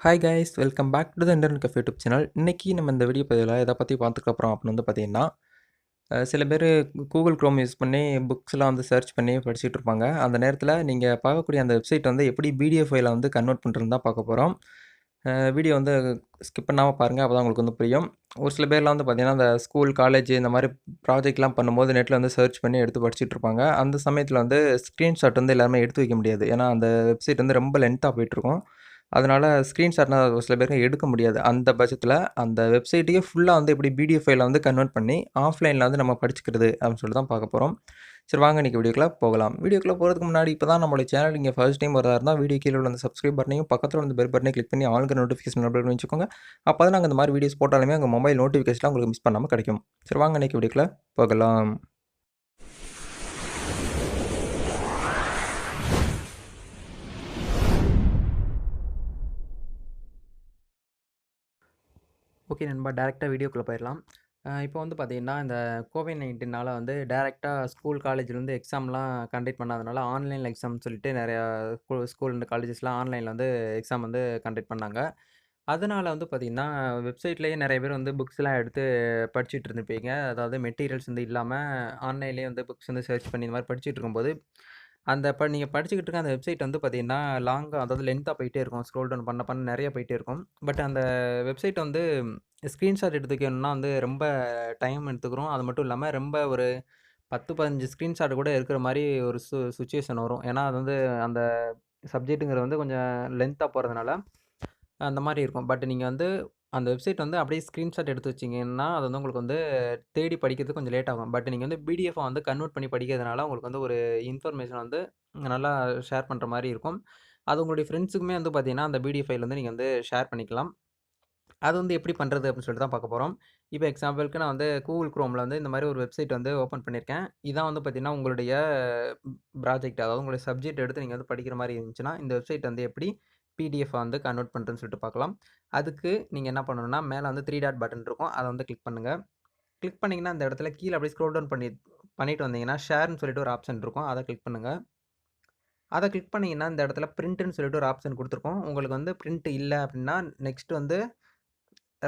Hi guys welcome back to the internet cafe YouTube channel இன்றைக்கி நம்ம இந்த video பதிவில் எதை பற்றி பார்த்துக்க போகிறோம் அப்படின்னு வந்து பார்த்தீங்கன்னா சில பேர் கூகுள் க்ரோம் யூஸ் பண்ணி புக்ஸ்லாம் வந்து சர்ச் பண்ணி படிச்சுட்டு இருப்பாங்க. அந்த நேரத்தில் நீங்கள் பார்க்கக்கூடிய அந்த வெப்சைட் வந்து எப்படி பிடிஎஃப் ஃபைலை வந்து கன்வெர்ட் பண்ணுறதுன்னு தான் பார்க்க போகிறோம் வீடியோ வந்து ஸ்கிப் பண்ணாமல் பாருங்கள் அப்போ தான் உங்களுக்கு வந்து புரியும். ஒரு சில பேர்லாம் வந்து பார்த்தீங்கன்னா அந்த ஸ்கூல் காலேஜ் இந்த மாதிரி ப்ராஜெக்ட்லாம் பண்ணும்போது நெட்டில் வந்து சர்ச் பண்ணி எடுத்து படிச்சுட்டு இருப்பாங்க. அந்த சமயத்தில் வந்து ஸ்க்ரீன்ஷாட் வந்து எல்லாருமே எடுத்து வைக்க முடியாது. ஏன்னா அந்த வெப்சைட் வந்து ரொம்ப லென்த்தாக போயிட்டுருக்கும் அதனால் ஸ்க்ரீன்ஷாட்னா ஒரு சில பேருக்கு எடுக்க முடியாது. அந்த பட்சத்தில் அந்த வெப்சைட்டையே ஃபுல்லாக வந்து எப்படி பிடிஎஃப் ஃபைலில் வந்து கன்வெர்ட் பண்ணி ஆஃப்லைனில் வந்து நம்ம படிச்சுக்கிறது அப்படின்னு சொல்லிட்டு தான் பார்க்க போகிறோம் சரி வாங்க இன்றைக்கி வீடியோக்குள்ளே போகலாம். வீடியோக்குள்ளே போகிறதுக்கு முன்னாடி இப்போ தான் நம்மளோட சேனல் இங்கே ஃபஸ்ட் டைம் வரதாக இருந்தால் வீடியோ கீழே உள்ள அந்த சப்ஸ்கிரைப் பண்ணையும் பக்கத்தில் வந்து பெல் பட்டனை கிளிக் பண்ணி ஆளுக்கு நோட்டிஃபிகேஷன் அப்படி வச்சுக்கோங்க. அப்போ தான் நாங்கள் இந்த மாதிரி வீடியோஸ் போட்டாலுமே உங்கள் மொபைல் நோட்டிஃபிகேஷன்லாம் உங்களுக்கு மிஸ் பண்ணாமல் கிடைக்கும். சரி வாங்க இன்றைக்கி வீடியோக்குள்ளே போகலாம். ஓகே நண்பா. டேரெக்டாக வீடியோக்குள்ளே போயிடலாம் இப்போ வந்து பார்த்தீங்கன்னா இந்த கோவிட் நைன்டீனால் வந்து டேரெக்டாக ஸ்கூல் காலேஜ்லேருந்து எக்ஸாம்லாம் கண்டக்ட் பண்ணாதனால ஆன்லைனில் எக்ஸாம் சொல்லிட்டு நிறையா ஸ்கூல் ஸ்கூல் அண்ட் காலேஜஸ்லாம் ஆன்லைனில் வந்து எக்ஸாம் வந்து கண்டக்ட் பண்ணாங்க. அதனால் வந்து பார்த்திங்கன்னா வெப்சைட்லேயே நிறைய பேர் வந்து புக்ஸ்லாம் எடுத்து படிச்சுட்டு இருந்துருப்பீங்க. அதாவது மெட்டீரியல்ஸ் வந்து இல்லாமல் ஆன்லைன்லேயே வந்து புக்ஸ் வந்து சர்ச் பண்ணி இந்த மாதிரி படிச்சுட்டு இருக்கும்போது அந்த ப நீங்கள் படிச்சுக்கிட்டு இருக்க அந்த வெப்சைட் வந்து பார்த்தீங்கன்னா லாங்காக அதாவது லென்த்தாக போயிட்டே இருக்கும். ஸ்க்ரோல் டவுன் பண்ண பண்ண நிறைய போயிட்டே இருக்கும். பட் அந்த வெப்சைட் வந்து ஸ்க்ரீன்ஷாட் எடுத்துக்கணும்னா வந்து ரொம்ப டைம் எடுத்துக்கிறோம். அது மட்டும் இல்லாமல் ரொம்ப ஒரு பத்து பதினஞ்சு ஸ்க்ரீன்ஷாட் கூட இருக்கிற மாதிரி ஒரு சு சுச்சுவேஷன் வரும். ஏன்னா அது வந்து அந்த சப்ஜெக்ட்டுங்கிறது வந்து கொஞ்சம் லென்த்தாக போகிறதுனால அந்த மாதிரி இருக்கும். பட் நீங்கள் வந்து அந்த வெப்சைட் வந்து அப்படியே ஸ்க்ரீன்ஷாட் எடுத்து வச்சிங்கன்னா அது வந்து உங்களுக்கு வந்து தேடி படிக்கிறது கொஞ்சம் லேட் ஆகும். பட் நீங்கள் வந்து பிடிஎஃபாக வந்து கன்வெர்ட் பண்ணி படிக்கிறதுனால உங்களுக்கு வந்து ஒரு இன்ஃபர்மேஷன் வந்து நல்லா ஷேர் பண்ணுற மாதிரி இருக்கும். அது உங்களுடைய ஃப்ரெண்ட்ஸுக்குமே வந்து பார்த்தீங்கன்னா அந்த பிடிஎஃப் ஃபைல் வந்து நீங்கள் வந்து ஷேர் பண்ணிக்கலாம். அது வந்து எப்படி பண்ணுறது அப்படின்னு சொல்லிட்டு தான் பார்க்க போகிறோம் இப்போ எக்ஸாம்பிளுக்கு நான் வந்து கூகுள் க்ரோமில் வந்து இந்த மாதிரி ஒரு வெப்சைட் வந்து ஓப்பன் பண்ணியிருக்கேன். இதான் வந்து பார்த்திங்கன்னா உங்களுடைய ப்ராஜெக்ட் அதாவது உங்களுடைய சப்ஜெக்ட் எடுத்து நீங்கள் வந்து படிக்கிற மாதிரி இருந்துச்சுன்னா இந்த வெப்சைட் வந்து எப்படி பிடிஎஃப் வந்து கன்வெர்ட் பண்ணுறேன்னு சொல்லிட்டு பார்க்கலாம் அதுக்கு நீங்கள் என்ன பண்ணணும்னா மேலே வந்து த்ரீ டாட் பட்டன் இருக்கும். அதை வந்து கிளிக் பண்ணுங்கள் கிளிக் பண்ணிங்கன்னா அந்த இடத்துல கீழே அப்படியே ஸ்க்ரோல் டவுன் பண்ணி பண்ணிட்டு வந்தீங்கன்னா ஷேர்னு சொல்லிட்டு ஒரு ஆப்ஷன் இருக்கும். அதை கிளிக் பண்ணுங்கள் அதை கிளிக் பண்ணிங்கன்னா இந்த இடத்துல பிரிண்ட்டுன்னு சொல்லிட்டு ஒரு ஆப்ஷன் கொடுத்துருக்கோம். உங்களுக்கு வந்து பிரிண்ட் இல்லை அப்படின்னா நெக்ஸ்ட் வந்து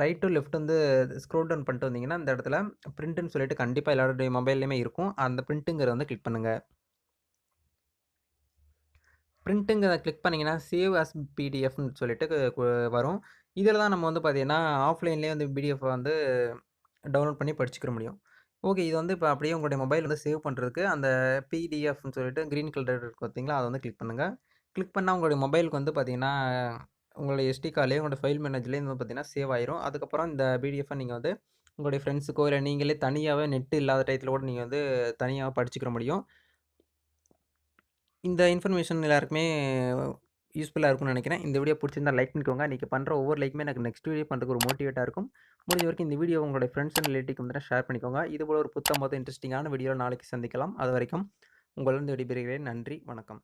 ரைட் டு லெஃப்ட் வந்து ஸ்க்ரோல் டவுன் பண்ணிட்டு வந்தீங்கன்னா இந்த இடத்துல பிரிண்ட்டுன்னு சொல்லிட்டு கண்டிப்பாக எல்லாருடைய மொபைல்லையுமே இருக்கும். அந்த பிரிண்ட்டுங்கிறத வந்து கிளிக் பண்ணுங்கள் பிரிண்ட்டுங்கிறத கிளிக் பண்ணிங்கன்னா சேவ் அஸ் பிடிஎஃப்னு சொல்லிட்டு வரும். இதில் தான் நம்ம வந்து பார்த்திங்கன்னா ஆஃப்லைன்லேயே வந்து பிடிஎஃப் வந்து டவுன்லோட் பண்ணி படிச்சுக்கிற முடியும். ஓகே இது வந்து இப்போ அப்படியே உங்களுடைய மொபைல் வந்து சேவ் பண்ணுறதுக்கு அந்த பிடிஎஃப்னு சொல்லிட்டு க்ரீன் கலர் இருக்குது பார்த்தீங்களா அதை வந்து கிளிக் பண்ணுங்கள் கிளிக் பண்ணால் உங்களுடைய மொபைலுக்கு வந்து பார்த்திங்கன்னா உங்களுடைய எஸ்டி கார்ட்லேயே உங்களோட ஃபைல் மேனேஜ்லேயே வந்து பார்த்திங்கன்னா சேவ் ஆயிரும். அதுக்கப்புறம் இந்த பிடிஎஃபை நீங்கள் வந்து உங்களுடைய ஃப்ரெண்ட்ஸுக்கோ இல்லை நீங்களே தனியாகவே நெட்டு இல்லாத டயத்தில் கூட நீங்கள் வந்து தனியாக படிச்சுக்கிற முடியும். இந்த இன்ஃபர்மேஷன் எல்லாருக்குமே யூஸ்ஃபுல்லாக இருக்கும்னு நினைக்கிறேன். இந்த வீடியோ பிடிச்சிருந்தா லைக் பண்ணிக்கோங்க. நீங்கள் பண்ணுற ஒவ்வொரு லைக்குமே எனக்கு நெக்ஸ்ட் வீடியோ பண்ணுறதுக்கு ஒரு மோட்டிவேட்டாக இருக்கும். முடிஞ்ச வரைக்கும் இந்த வீடியோ உங்களுடைய ஃப்ரெண்ட்ஸ் அண்ட் ரிலேட்டிவ் வந்து ஷேர் பண்ணிக்கோங்க. இது போல ஒரு புத்தம் போது இன்ட்ரெஸ்டிங்கான வீடியோ நாளைக்கு சந்திக்கலாம். அது வரைக்கும் உங்களிருந்து விடைபெறுகிறேன். நன்றி. வணக்கம்.